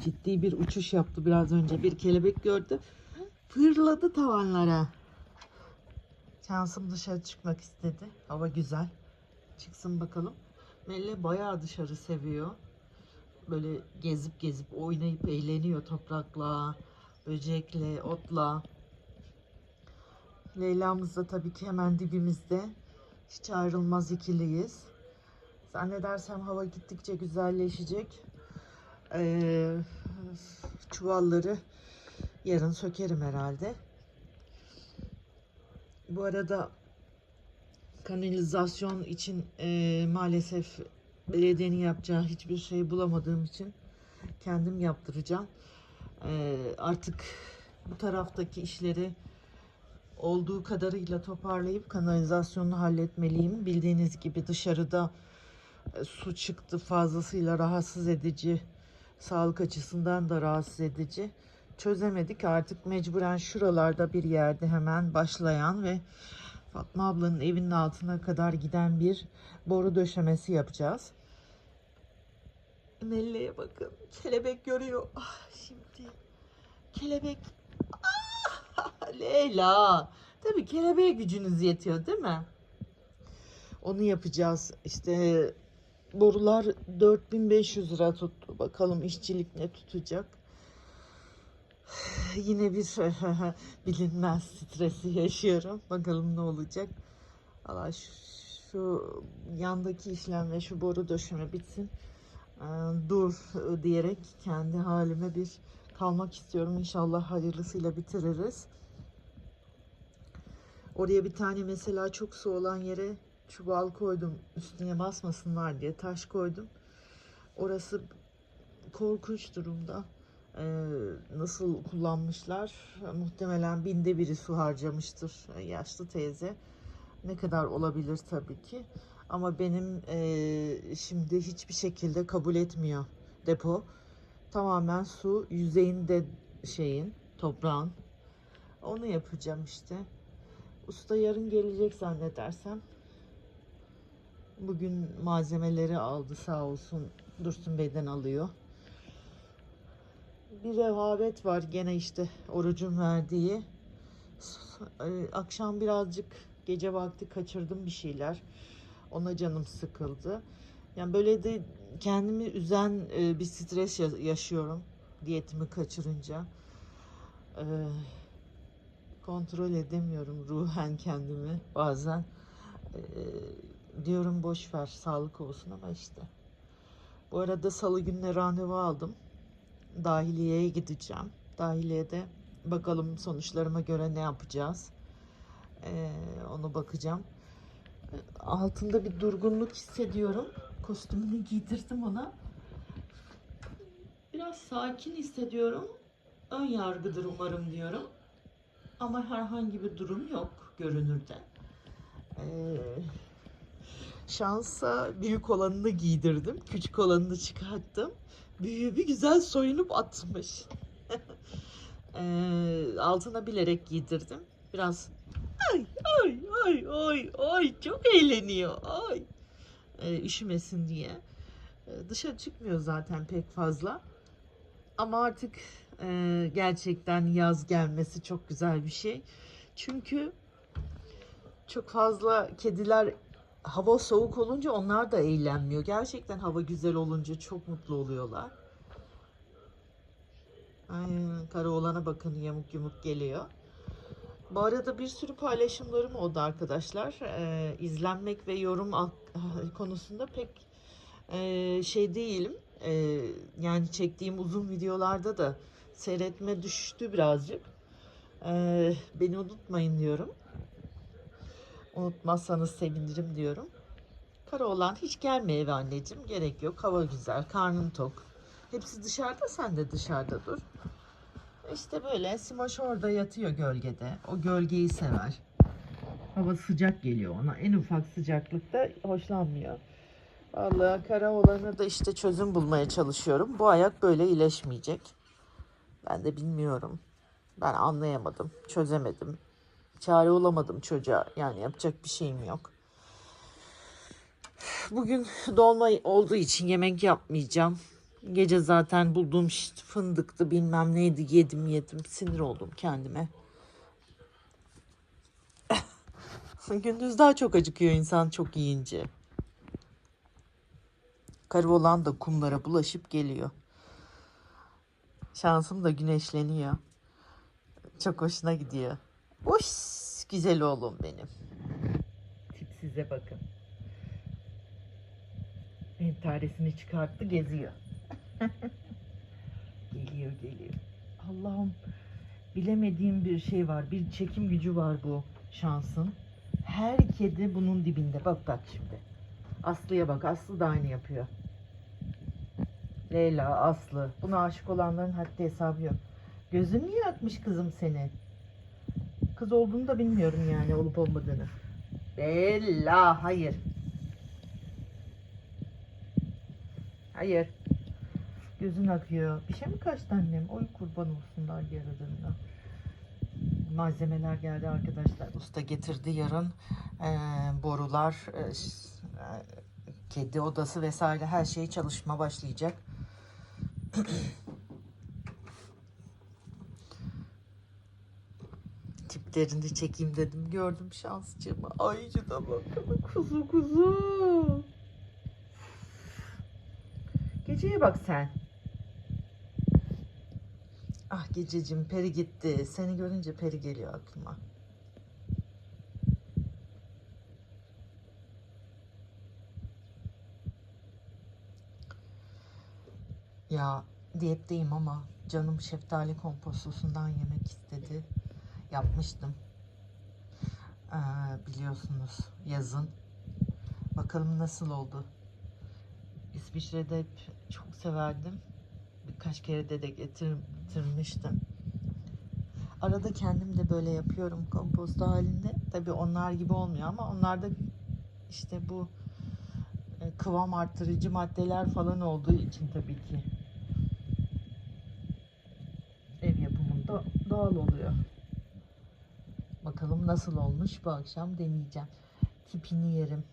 ciddi bir uçuş yaptı biraz önce. Bir kelebek gördü. Fırladı tavanlara. Şansım dışarı çıkmak istedi. Hava güzel. Çıksın bakalım. Melle bayağı dışarı seviyor. Böyle gezip gezip oynayıp eğleniyor toprakla, böcekle, otla. Leyla'mız da tabii ki hemen dibimizde. Hiç ayrılmaz ikiliyiz. Zannedersem hava gittikçe güzelleşecek. Ee, çuvalları yarın sökerim herhalde. Bu arada kanalizasyon için e, maalesef belediyenin yapacağı hiçbir şey bulamadığım için kendim yaptıracağım. E, artık bu taraftaki işleri olduğu kadarıyla toparlayıp kanalizasyonu halletmeliyim. Bildiğiniz gibi dışarıda e, su çıktı fazlasıyla rahatsız edici. Sağlık açısından da rahatsız edici. Çözemedik artık mecburen şuralarda bir yerde hemen başlayan ve Fatma ablanın evinin altına kadar giden bir boru döşemesi yapacağız. Nelle'ye bakın. Kelebek görüyor. Ah şimdi. Kelebek. Ah, Leyla. Tabii kelebeğe gücünüz yetiyor değil mi? Onu yapacağız. İşte borular 4500 lira tuttu. Bakalım işçilik ne tutacak. Yine bir bilinmez stresi yaşıyorum. Bakalım ne olacak. Allah şu, şu yandaki işlem ve şu boru döşeme bitsin. Ee, dur diyerek kendi halime bir kalmak istiyorum. İnşallah hayırlısıyla bitiririz. Oraya bir tane mesela çok su olan yere çuval koydum. Üstüne basmasınlar diye taş koydum. Orası korkunç durumda. Ee, nasıl kullanmışlar? Muhtemelen binde biri su harcamıştır e, yaşlı teyze. Ne kadar olabilir tabii ki. Ama benim e, şimdi hiçbir şekilde kabul etmiyor depo. Tamamen su yüzeyinde şeyin, toprağın. Onu yapacağım işte. Usta yarın gelecek zannedersem. Bugün malzemeleri aldı sağ olsun. Dursun Bey'den alıyor bir rehavet var gene işte orucun verdiği. S- e, Akşam birazcık gece vakti kaçırdım bir şeyler. Ona canım sıkıldı. Yani böyle de kendimi üzen e, bir stres ya- yaşıyorum diyetimi kaçırınca. E, Kontrol edemiyorum ruhen kendimi bazen. Diyorum boş ver sağlık olsun ama işte. Bu arada salı gününe randevu aldım dahiliyeye gideceğim. Dahiliyede bakalım sonuçlarıma göre ne yapacağız. Ee, onu bakacağım. Ee, Altında bir durgunluk hissediyorum. Kostümünü giydirdim ona. Biraz sakin hissediyorum. Ön yargıdır umarım diyorum. Ama herhangi bir durum yok görünürde. Ee, şansa büyük olanını giydirdim. Küçük olanını çıkarttım büyüğü bir güzel soyunup atmış. Ee, altına bilerek giydirdim. Biraz ay ay ay ay ay çok eğleniyor ay. Ee, üşümesin diye. Ee, dışarı çıkmıyor zaten pek fazla. Ama artık e, gerçekten yaz gelmesi çok güzel bir şey. Çünkü çok fazla kediler hava soğuk olunca onlar da eğlenmiyor. Gerçekten hava güzel olunca çok mutlu oluyorlar. Aynen Karaoğlan'a bakın yamuk yumuk geliyor. Bu arada bir sürü paylaşımlarım oldu arkadaşlar. Ee, izlenmek ve yorum konusunda pek e, şey değilim. Ee, yani çektiğim uzun videolarda da seyretme düştü birazcık. Ee, beni unutmayın diyorum. Unutmazsanız sevinirim diyorum. Karaoğlan hiç gelme eve anneciğim. Gerek yok. Hava güzel. Karnın tok. Hepsi dışarıda. Sen de dışarıda dur. İşte böyle. Simoş orada yatıyor gölgede. O gölgeyi sever. Hava sıcak geliyor ona. En ufak sıcaklıkta hoşlanmıyor. Vallahi Karaoğlan'a da işte çözüm bulmaya çalışıyorum. Bu ayak böyle iyileşmeyecek. Ben de bilmiyorum. Ben anlayamadım. Çözemedim. Çare olamadım çocuğa. Yani yapacak bir şeyim yok. Bugün dolma olduğu için yemek yapmayacağım. Gece zaten bulduğum fındıktı bilmem neydi yedim yedim sinir oldum kendime. Gündüz daha çok acıkıyor insan çok yiyince. Karı olan da kumlara bulaşıp geliyor. Şansım da güneşleniyor. Çok hoşuna gidiyor. Uş, güzel oğlum benim. Tip size bakın. Entaresini çıkarttı geziyor. geliyor geliyor. Allah'ım bilemediğim bir şey var. Bir çekim gücü var bu şansın. Her kedi bunun dibinde. Bak bak şimdi. Aslı'ya bak. Aslı da aynı yapıyor. Leyla, Aslı. Buna aşık olanların haddi hesabı yok. Gözün niye akmış kızım senin? Kız olduğunu da bilmiyorum yani olup olmadığını. Bella, hayır. Hayır. Gözün akıyor. Bir şey mi kaçtı annem? Oy kurban olsunlar yaradığına. Malzemeler geldi arkadaşlar. Usta getirdi yarın eee, borular, ş- eee, kedi odası vesaire her şey çalışma başlayacak. Tiplerini çekeyim dedim. Gördüm şansçığımı. Ay şuna bakın. Kuzu kuzu. Geceye bak sen. Ah gececim peri gitti. Seni görünce peri geliyor aklıma. Ya diyetteyim ama canım şeftali kompostosundan yemek istedi. Yapmıştım. Ee, biliyorsunuz yazın. Bakalım nasıl oldu. İsviçre'de hep çok severdim. Birkaç kere de de getirmiştim. Arada kendim de böyle yapıyorum komposto halinde. Tabii onlar gibi olmuyor ama onlarda işte bu e, kıvam arttırıcı maddeler falan olduğu için tabii ki ev yapımında doğal oluyor. Bakalım nasıl olmuş bu akşam deneyeceğim. Tipini yerim.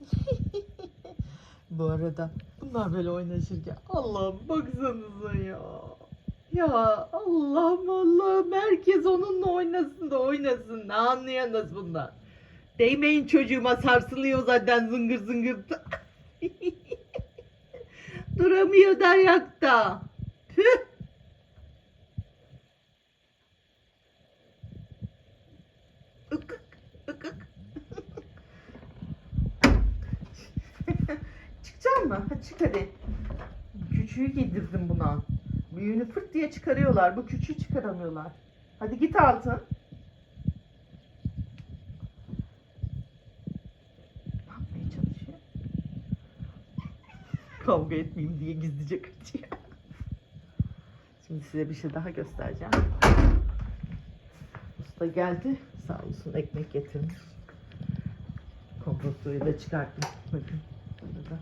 bu arada bunlar böyle oynaşırken Allah'ım baksanıza ya. Ya Allah'ım Allah'ım herkes onunla oynasın da oynasın. Ne anlayanız bunlar. Değmeyin çocuğuma sarsılıyor zaten zıngır zıngır. Duramıyor da mı? Hadi çık hadi. Küçüğü yedirdim buna. Büyüğünü fırt diye çıkarıyorlar. Bu küçüğü çıkaramıyorlar. Hadi git altın. Ne yapmaya çalışıyor? Kavga etmeyeyim diye gizlice kaçıyor. Şimdi size bir şey daha göstereceğim. Usta geldi. Sağ olsun ekmek getirmiş. Kompostoyu da çıkarttım. Bakın. Burada.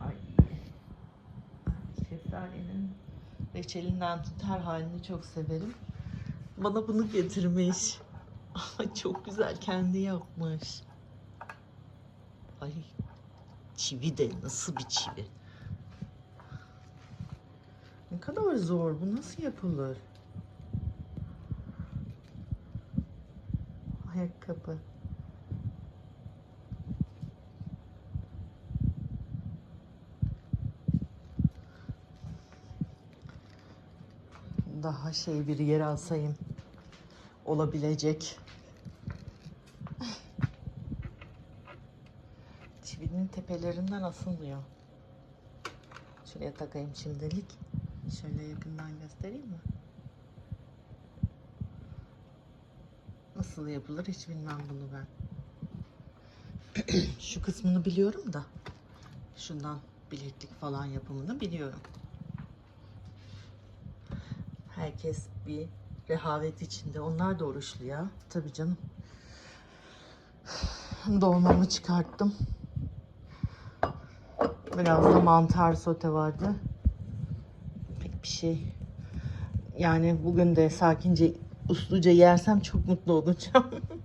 Ay. Şeftalinin reçelinden tut her halini çok severim. Bana bunu getirmiş. Çok güzel kendi yapmış. Ay çivi de nasıl bir çivi. Ne kadar zor. Bu nasıl yapılır? Ayakkabı. Daha şey bir yer alsayım. Olabilecek. Çivinin tepelerinden asılmıyor. Şuraya takayım şimdilik. Şöyle yakından göstereyim mi? Nasıl yapılır hiç bilmem bunu ben. Şu kısmını biliyorum da. Şundan bileklik falan yapımını biliyorum. Herkes bir rehavet içinde. Onlar da oruçlu ya. Tabii canım. Dolmamı çıkarttım. Biraz da mantar sote vardı. Pek bir şey. Yani bugün de sakince, usluca yersem çok mutlu olacağım.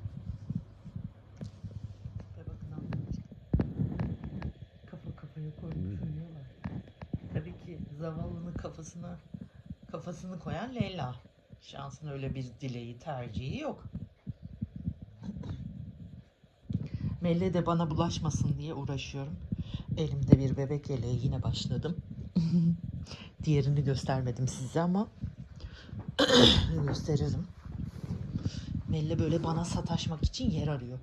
kafasına kafasını koyan Leyla. Şansın öyle bir dileği, tercihi yok. Melle de bana bulaşmasın diye uğraşıyorum. Elimde bir bebek yeleği yine başladım. Diğerini göstermedim size ama gösteririm. Melle böyle bana sataşmak için yer arıyor.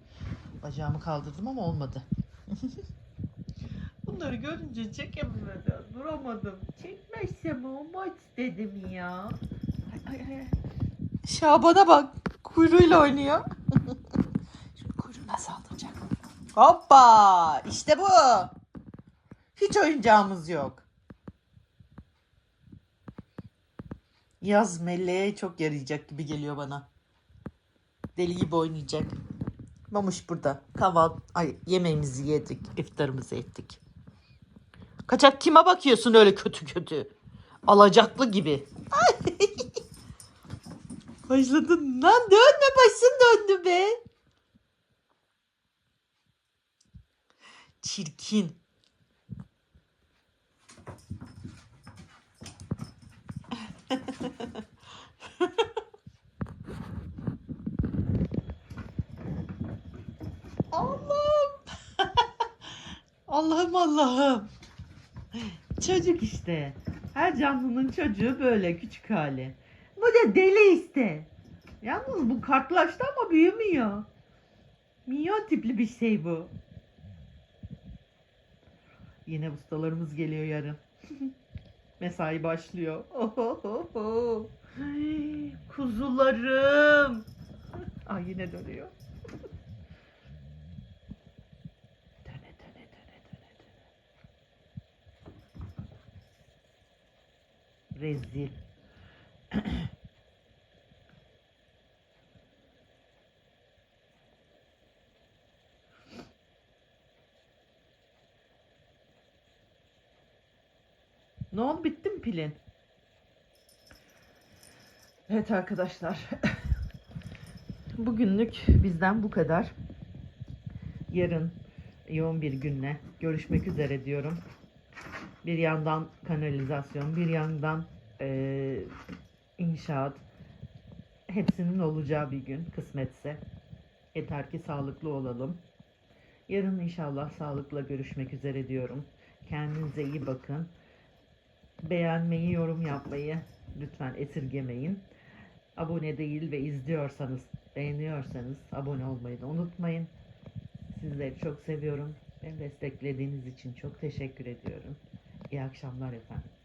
Bacağımı kaldırdım ama olmadı. Bunları görünce çekemedim. Duramadım. Çekmezsem olmaz dedim ya. Şaban'a bak. Kuyruğuyla oynuyor. Şimdi kuyruğuna saldıracak. Hoppa! İşte bu. Hiç oyuncağımız yok. Yaz melleğe çok yarayacak gibi geliyor bana. Deli gibi oynayacak. Mamuş burada. Kahvaltı, ay yemeğimizi yedik, iftarımızı ettik. Kaçak kime bakıyorsun öyle kötü kötü? Alacaklı gibi. Başladın lan dönme başın döndü be. Çirkin. Allah'ım. Allah'ım Allah'ım. Çocuk işte. Her canlının çocuğu böyle küçük hali. Bu da deli işte. Yalnız bu kartlaştı ama büyümüyor. Minyon tipli bir şey bu. Yine ustalarımız geliyor yarın. Mesai başlıyor. Ohohoho. Kuzularım. Ay yine dönüyor. Rezil. Ne oldu bitti mi pilin? Evet arkadaşlar. Bugünlük bizden bu kadar. Yarın yoğun bir günle görüşmek üzere diyorum. Bir yandan kanalizasyon, bir yandan eee, inşaat. Hepsinin olacağı bir gün kısmetse. Yeter ki sağlıklı olalım. Yarın inşallah sağlıkla görüşmek üzere diyorum. Kendinize iyi bakın. Beğenmeyi, yorum yapmayı lütfen esirgemeyin. Abone değil ve izliyorsanız, beğeniyorsanız abone olmayı da unutmayın. Sizleri çok seviyorum. Beni desteklediğiniz için çok teşekkür ediyorum. 役者になれたんで。